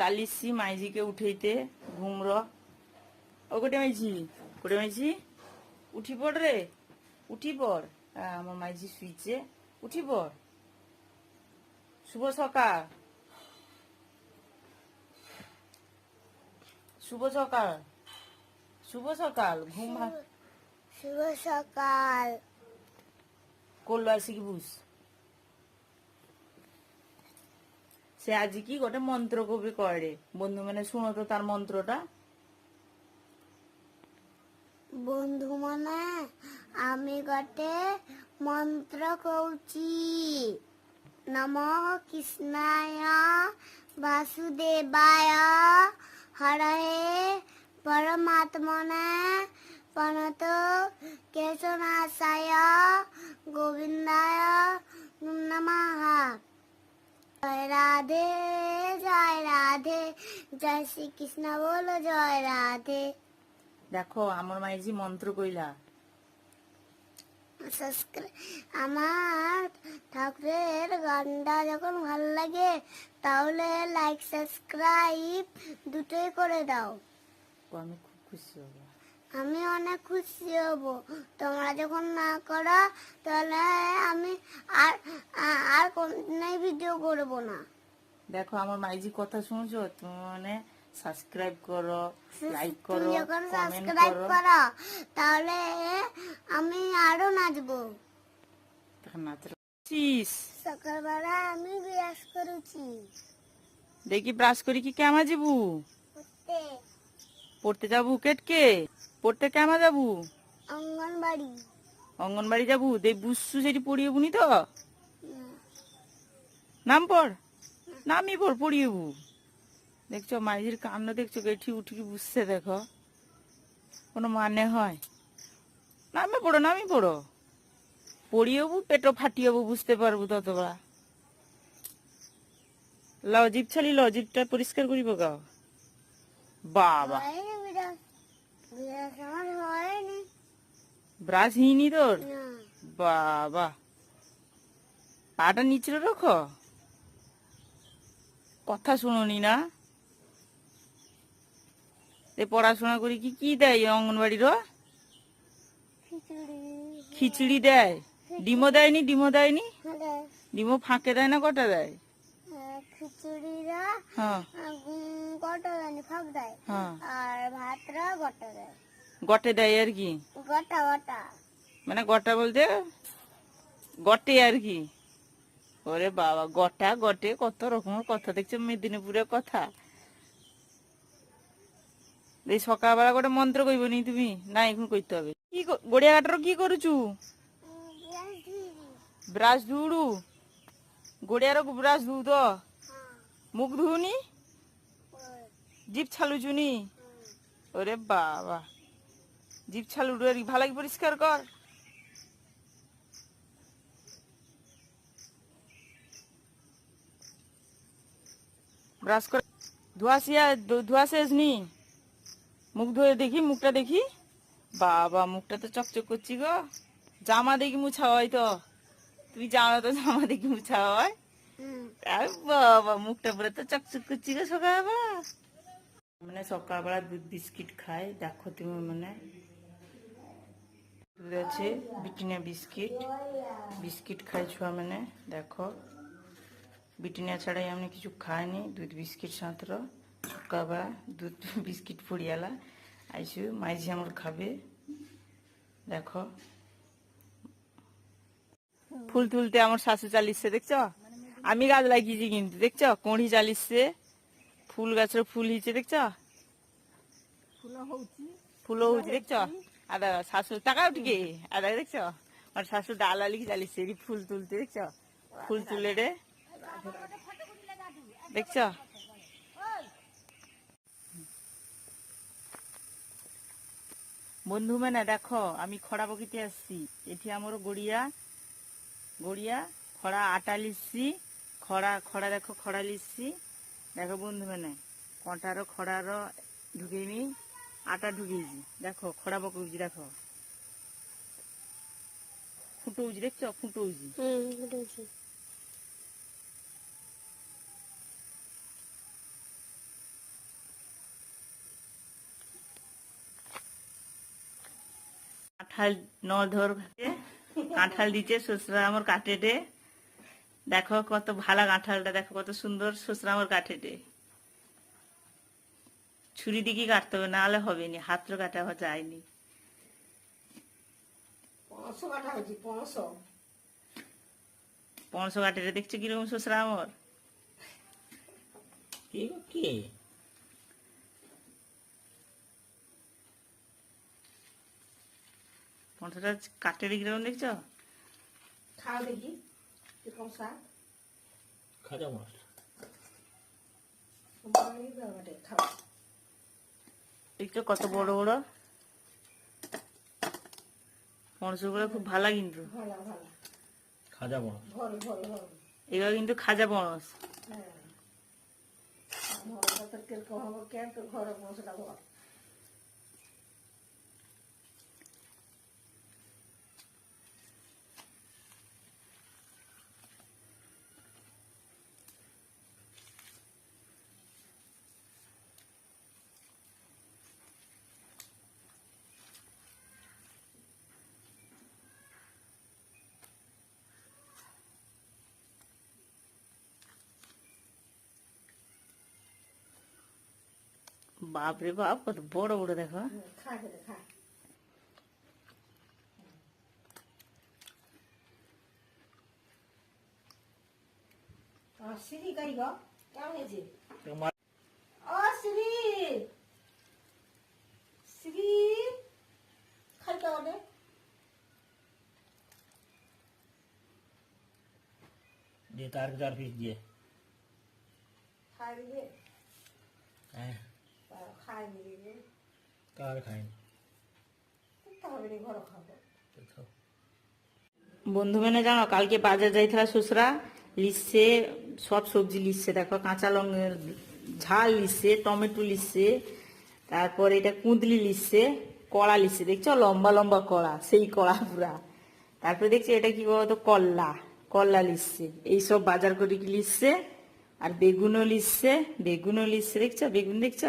চালিশি মাইজিকে উঠেইতে ঘুমর। ও গোটে মাইঝি গোটে মাইঝি উঠি পড় রে উঠি পড়। আমার মাইঝি শুইছে উঠি পড়। শুভ সকাল। শুভ সকাল। শুভ সকাল ঘুম শুভ সকাল। করল আর কি বুঝ? সে আଜି কি গোটে মন্ত্র কবি করে? বন্ধু মানে শুনো তো তার মন্ত্রটা। বন্ধু মনে আমি গটে মন্ত্র কৌছি নম কৃষ্ণায় বাসুদেবায় হরে পরমাত্মনে প্রণত কেশনাশায় গোবিন্দায় রাধে জয় রাধে। জয় শ্রীকৃষ্ণ বলো জয় রাধে। দেখো আমার মাইজি মন্ত্র কইলা। আমার ঠাকুরের গানটা যখন ভালো লাগে তাহলে লাইক সাবস্ক্রাইব দুটোই করে দাও। আমি খুব খুশি হব। আমি অনেক খুশি হব। তোমরা যখন না করো তাহলে আমি আর আর কোনদিনই ভিডিও করব না। দেখো আমার মাইজি কথা শুনছো? তুমি মানে সাবস্ক্রাইব করো লাইক করো সাবস্ক্রাইব করো। তাহলে আমি আরও নাচবো। তখন নাচছিস সকালবেলা আমি বিরাজ করেছি। দেখি ব্রাশ করি কি কেমা যাবু? পড়তে। যাবু কেটকে? পড়তে কেমা যাবু? অঙ্গনবাড়ি। অঙ্গনবাড়ি যাবু? দেই বুসু সেটি পড়িয়ে বুনি তো। নাম পড়। নামই পড় পড়িয়েবু দেখছ মাইজির কান্ড দেখছ এটি উঠি বুঝছে দেখো। কোনো মানে হয়? নামে পড়ো নামি পড়ো। পড়িয়েবু পেটো ফাটিয়েবু বুঝতে পারব ততবা লও জিপ ছালি লও জিপটা পরিষ্কার করিব গাও বাবা। ব্রাশ হিনি তোর? বাবা। পাটা নিচে রাখো? কথা শুনোনি না। এ পড়াশোনা করি কি কি দেয় অঙ্গনবাড়ির খিচুড়ি। দেয়? ডিমও দেয়নি ডিমও দেয়নি? হলে ডিমও ফাঁকে দেয় না কটা দেয়? হ্যাঁ গোটা দেয়। হ্যাঁ। আর গটে দেয়। আর কি? মানে গটা বলতে গটে আর কি? ওরে বাবা, গটা গটে কত রকমের কথা দেখছ, মেদিনীপুরের কথা? এই সকালবেলা গোটে মন্ত্র কইব নি তুমি? না, এখন কইতে হবে। কি গড়িয়া ঘাটর কি করুছু ব্রাশ ধুড়ু গড়িয়ার ব্রাশ ধু মুখ ধুনি জিপ ছালুচুনি? ওরে বাবা জিপ আর ভালো পরিষ্কার কর? ব্রাশ করে ধোয়া শিয়া ধোয়া শেষ নি? মুখ ধুয়ে দেখি মুখটা দেখি। বাবা মুখটা তো চকচক করছি গো। জামা দেখি মুছা হয় তো। তুই জানো তো জামা দেখি মুছা হয়? আর বাবা মুখটা পুরো তো চকচক করছি গো সকালবেলা। মানে সকালবেলা দুধ বিস্কিট খাই দেখো তুমি মানে। দুধ আছে বিটিনিয়া বিস্কিট। বিস্কিট খাই ছুয়া মানে দেখো। বিটিনিয়া ছাড়াই আমি কিছু খাইনি দুধ বিস্কিট সাঁতর সকালবেলা দুধ বিস্কিট পড়িয়ালা আইসু মাইঝি আমার খাবে। দেখো। ফুল তুলতে আমার শাশু চালিচ্ছে দেখছ? আমি গাছ লাগিয়েছি কিন্তু দেখছ? কোঁড়ি চালিচ্ছে ফুল গাছের ফুল হিছে দেখছ? ফুল হচ্ছে দেখছ? আদা শাশু টাকাও টিকে আদা দেখছ? আর শাশু ডালা লিখে চালিয়েছে ফুল তুলতে দেখছ? ফুল তুলে রে। দেখছ? বন্ধু মানে দেখো, আমি খরা বকিতে আসছি। এটি আমার গড়িয়া গড়িয়া, খরা আটা লিচ্ছি খরা খরা দেখো খরা লিচ্ছি দেখো বন্ধু মানে কটারও খরার ঢুকিয়ে আটা ঢুকিয়েছি। দেখো, খরা বকুছি দেখো। ফুটো ফুটৌছি দেখছ? উজি। কাঁঠাল ন ধর কাঁঠাল দিচ্ছে শ্বশুরা আমার কাটেটে দেখো কত ভালো কাঁঠালটা দেখো কত সুন্দর শ্বশুরা আমার কাটেটে ছুরি দিকে কাটতে হবে? নাহলে হবে নি হাতও কাটা যায়নি। পনস কাটেটে দেখছ কীরকম শ্বশুরা আমার? কি গো, কি পনসটা কাটেটে কীরকম দেখছ? খাও দেখি কীরকম শাক? খাজা মাছ। দেখছ কত বড় বড়? পনসগুলো খুব ভালো কিন্তু। খাজা মাছ। এগুলো কিন্তু খাজা পনস হ্যাঁ। ঘরে কেন তো ঘরে বাপরে বাপ কত বড় বড় দেখো হুম, খা খেতে খা আর সিঁড়ি কাই গো কেমন হয়েছে তোমার ও শ্রী শ্রী খাইতে হবে দিয়ে তার চার পিস দিয়ে বন্ধু মেনে জানো, কালকে বাজার যাইতলা শ্বশুরা লিখছে সব সবজি লিখছে দেখো, কাঁচা লঙ্কের ঝাল লিখছে টমেটো লিখছে তারপর এটা কুঁদলি লিখছে কড়া লিখছে দেখছ? লম্বা লম্বা কড়া সেই কড়া পুরা। তারপরে দেখছি, এটা কি বলতো? কল্লা কল্লা লিখছে এইসব বাজার করে কি লিখছে আর বেগুনও লিখছে বেগুনও লিখছে দেখছ? বেগুন দেখছ?